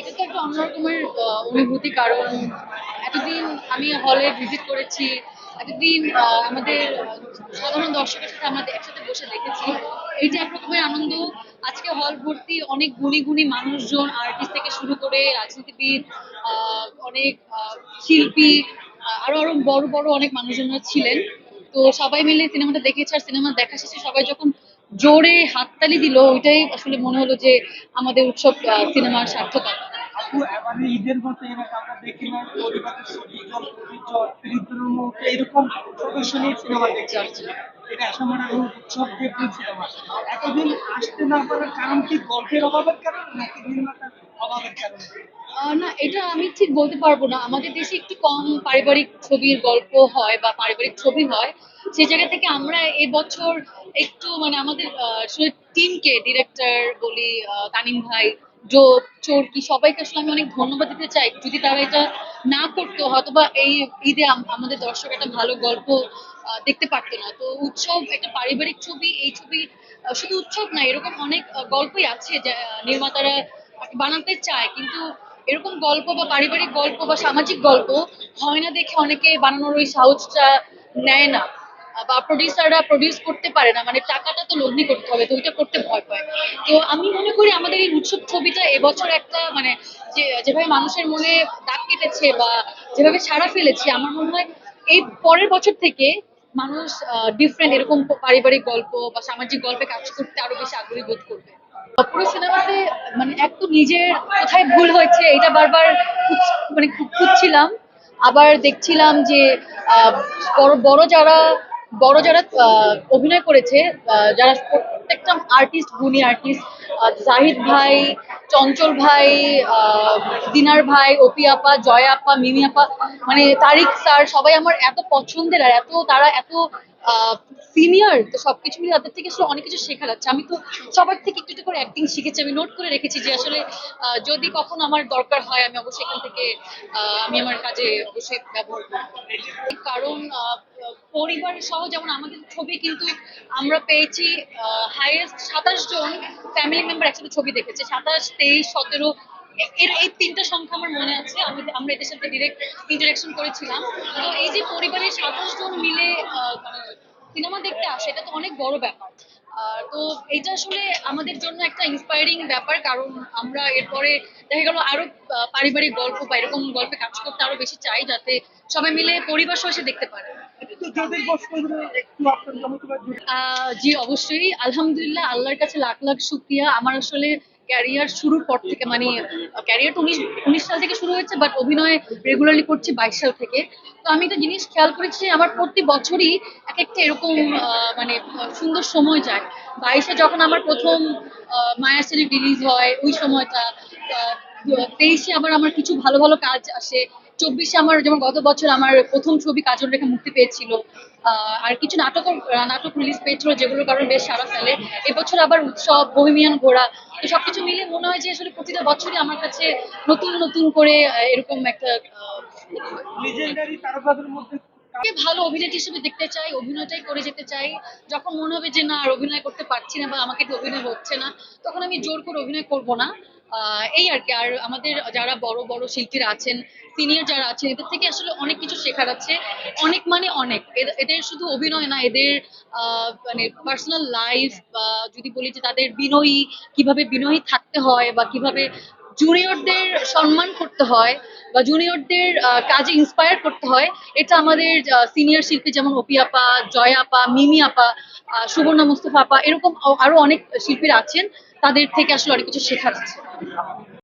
এটা তো একটা অন্যরকমের অনুভূতি, কারণ এতদিন আমি হলে ভিজিট করেছি, এতদিন আমাদের সাধারণ দর্শকের সাথে আমরা একসাথে বসে দেখেছি। এই যে একরকমের আনন্দ, আজকে হল ভর্তি অনেক গুণী গুণী মানুষজন আর্টিস্ট থেকে শুরু করে রাজনীতিবিদ অনেক শিল্পী আরও আরও বড় বড় অনেক মানুষজনরা ছিলেন। তো সবাই মিলে সিনেমাটা দেখেছে আর সিনেমা দেখা শেষে সবাই যখন জোরে হাততালি দিল, ওইটাই আসলে মনে হলো যে আমাদের উৎসব সিনেমার সার্থকতা। না এটা আমি ঠিক বলতে পারব না। আমাদের দেশে একটু কম পারিবারিক ছবির গল্প হয় বা পারিবারিক ছবি হয়। সেই জায়গা থেকে আমরা এবছর একটু মানে আমাদের টিমকে ডিরেক্টর বলি তানিম ভাই জো চোরকি, সবাইকে আসলে আমি অনেক ধন্যবাদ দিতে চাই। যদি তারা এটা না করতো হয়তো বা এই ঈদে আমাদের দর্শক একটা ভালো গল্প দেখতে পারতো না। তো উৎসব, একটা পারিবারিক ছবি, এই ছবি শুধু উৎসব না, এরকম অনেক গল্পই আছে যা নির্মাতারা বানাতে চায়। কিন্তু এরকম গল্প বা পারিবারিক গল্প বা সামাজিক গল্প হয় না দেখে অনেকে বানানোর ওই সাহসটা নেয় না। বা প্রডিউসাররা প্রডিউস করতে পারে না মানে টাকাটা তো লগ্নি করতে হবে, তো ওইটা করতে ভয় পায়। তো আমি মনে করি আমাদের এই উৎসব ছবিটা এবছর একটা মানে যে, যেভাবে মানুষের মনে দাগ কেটেছে বা যেভাবে সাড়া ফেলেছে, আমার মনে হয় এই পরের বছর থেকে মানুষ ডিফারেন্ট এরকম পারিবারিক গল্প বা সামাজিক গল্পে কাজ করতে আরও বেশি আগ্রহী বোধ করবে। পুরো সিনেমাতে মানে এক তো নিজের কোথায় ভুল হয়েছে এটা বারবার মানে খুঁজছিলাম, আবার দেখছিলাম যে বড় বড় যারা বড় যারা অভিনয় করেছে যারা প্রত্যেকটা আর্টিস্ট গুণী আর্টিস্ট জাহিদ ভাই, চঞ্চল ভাই দিনার ভাই, অপি আপা, জয়া আপা, মিমি আপা মানে তারিক স্যার, সবাই আমার এত পছন্দের আর এত তারা এত সিনিয়র তো সবকিছু মিলে তাদের থেকে আসলে অনেক কিছু শেখার আছে আমি তো সবার থেকে একটু একটু করে অ্যাক্টিং শিখেছি। আমি নোট করে রেখেছি যে আসলে যদি কখনো আমার দরকার হয়, আমি অবশ্যই এখান থেকে আমি আমার কাজে অবশ্যই ব্যবহার করব। কারণ পরিবার সহ যেমন আমাদের ছবি কিন্তু আমরা পেয়েছি হাইয়েস্ট সাতাশ জন ফ্যামিলি মেম্বার একসাথে ছবি দেখেছে। সাতাশ, তেইশ, সতেরো, এর, এই তিনটা সংখ্যা আমার মনে আছে। আমি, আমরা এদের সাথে ডিরেক্ট ইন্টারাকশন করেছিলাম। তো এই যে পরিবারের সাতাশ জন মিলে সিনেমা দেখতে আসে এটা তো অনেক বড় ব্যাপার। তো এটা আসলে আমাদের জন্য একটা ইন্সপায়ারিং ব্যাপার কারণ আমরা এরপরে দেখা গেল আরও পারিবারিক গল্প বা এরকম গল্পে কাজ করতে আরও বেশি চাই যাতে সবাই মিলে পরিবার সহ এসে দেখতে পারে। জি অবশ্যই। আলহামদুলিল্লাহ আল্লাহর কাছে লাখ লাখ শুক্রিয়া। আমার আসলে ক্যারিয়ার শুরুর পর থেকে মানে ক্যারিয়ার তো উনিশ উনিশ সাল থেকে শুরু হয়েছে বাট অভিনয় রেগুলারলি করছি বাইশ সাল থেকে। তো আমি একটা জিনিস খেয়াল করেছি, আমার প্রতি বছরই এক একটা এরকম মানে সুন্দর সময় যায়। বাইশে যখন আমার প্রথম মায়া সিরিজ রিলিজ হয়, ওই সময়টা তেইশে আবার আমার কিছু ভালো ভালো কাজ আসে, চব্বিশে আমার যেমন গত বছর আমার প্রথম ছবি কাজল রেখা মুক্তি পেয়েছিল আর কিছু নাটক নাটক রিলিজ পেয়েছিল, যেগুলোর কারণে বেশ সারা ফেলে এবছর আবার উৎসব বহিমিয়ান ঘোড়া তো সবকিছু মিলে মনে হয় যে আসলে প্রতিটা বছরই আমার কাছে নতুন নতুন করে এরকম একটা আহ, লিজেন্ডারি তারকাদের মধ্যে কে ভালো অভিনেত্রী হিসেবে দেখতে চাই অভিনয়টাই করে যেতে চাই। যখন মনে হবে যে না আর অভিনয় করতে পারছি না বা আমাকে অভিনয় হচ্ছে না তখন আমি জোর করে অভিনয় করব না। এই আর কি। আর আমাদের যারা বড় বড় শিল্পীরা আছেন, সিনিয়র যারা আছেন, এদের থেকে আসলে অনেক কিছু শেখার আছে। অনেক মানে অনেক। এদ- এদের শুধু অভিনয় না, এদের মানে পার্সোনাল লাইফ বা যদি বলি যে তাদের বিনয়ী, কীভাবে বিনয়ী থাকতে হয় বা কীভাবে জুনিয়রদের সম্মান করতে হয় বা জুনিয়রদের কাজে ইন্সপায়ার করতে হয়, এটা আমাদের সিনিয়র শিল্পী যেমন অপি আপা, জয় আপা, মিমি আপা সুবর্ণা মুস্তফা আপা, এরকম আরও অনেক শিল্পীরা আছেন। তাদের থেকে আসলে অনেক কিছু শেখার আছে।